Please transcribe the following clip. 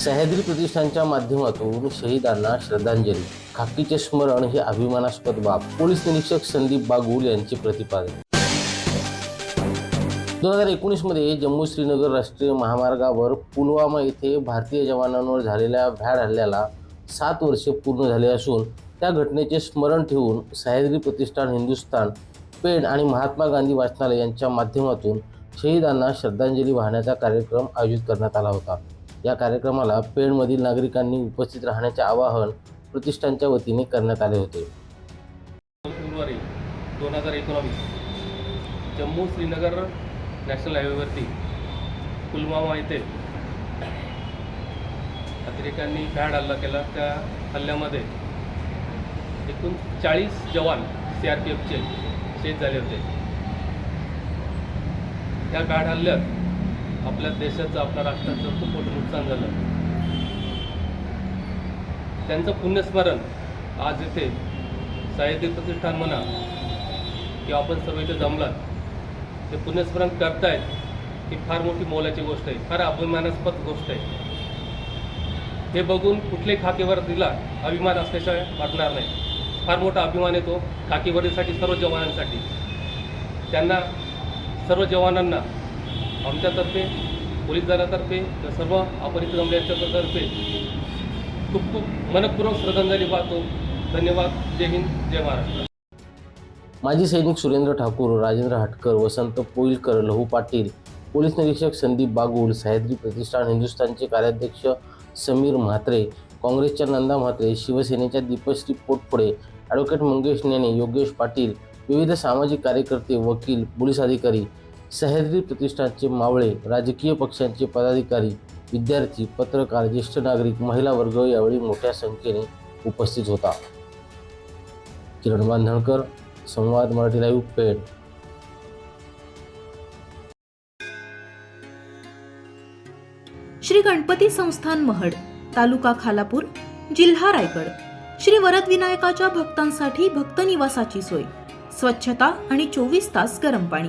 सह्याद्री प्रतिष्ठानच्या माध्यमातून शहीदांना श्रद्धांजली. खाकीचे स्मरण ही अभिमानास्पद बाब पोलीस निरीक्षक संदीप बागुल यांचे प्रतिपादन. दोन हजार एकोणीसमध्ये जम्मू श्रीनगर राष्ट्रीय महामार्गावर पुलवामा येथे भारतीय जवानांवर झालेल्या भ्याड हल्ल्याला सात वर्षे पूर्ण झाले असून त्या घटनेचे स्मरण ठेवून सह्याद्री प्रतिष्ठान हिंदुस्थान पेण आणि महात्मा गांधी वाचनालय यांच्या माध्यमातून शहीदांना श्रद्धांजली वाहण्याचा कार्यक्रम आयोजित करण्यात आला होता. या कार्यक्रमाला पेणमधील नागरिकांनी उपस्थित राहण्याचे आवाहन प्रतिष्ठानच्या वतीने करण्यात आले होते. फेब्रुवारी दोन हजार एकोणावीस जम्मू श्रीनगर नॅशनल हायवेवरती पुलवामा येथे अतिरेक्यांनी भ्याड हल्ला केला. त्या हल्ल्यामध्ये एकूण चाळीस जवान सी आर पी एफचे शहीद झाले होते. त्या भ्याड हल्ल्यात आपल्या देशाचं आपल्या राष्ट्राचं खूप मोठं नुकसान झालं. त्यांचं पुण्यस्मरण आज इथे साहित्य प्रतिष्ठान म्हणा किंवा आपण सर्व इथे जमलात ते पुण्यस्मरण करतायत ही फार मोठी मोलाची गोष्ट आहे फार अभिमानास्पद गोष्ट आहे. हे बघून कुठल्याही खाकीवर दिला अभिमान असल्याशिवाय वाटणार नाही. फार मोठा अभिमान येतो खाकीवरीसाठी सर्व जवानांसाठी. त्यांना सर्व जवानांना आमच्यातर्फे पोलीस दलातर्फे तर सर्व आपण इथे खूप खूप मनपूर्वक श्रद्धांजली वाहतो. धन्यवाद. जय हिंद जय महाराष्ट्र. माजी सैनिक सुरेंद्र ठाकूर राजेंद्र हटकर वसंत पोईलकर लहू पाटील पोलीस निरीक्षक संदीप बागुल सह्याद्री प्रतिष्ठान हिंदुस्थानचे कार्याध्यक्ष समीर म्हात्रे काँग्रेसच्या नंदा म्हात्रे शिवसेनेच्या दीपश्री पोटपुडे ॲडव्होकेट मंगेश नेने योगेश पाटील विविध सामाजिक कार्यकर्ते वकील पोलीस अधिकारी सह्याद्री प्रतिष्ठानचे मावळे राजकीय पक्षांचे पदाधिकारी विद्यार्थी पत्रकार ज्येष्ठ नागरिक महिला वर्ग यावेळी मोठ्या संख्येने उपस्थित होता. किरण बांधणकर संवाद मराठी लाईव्ह पेठ श्री गणपती संस्थान महड तालुका खालापूर जिल्हा रायगड. श्री वरदविनायकाच्या भक्तांसाठी भक्त निवासाची सोय. स्वच्छता आणि चोवीस तास गरम पाणी.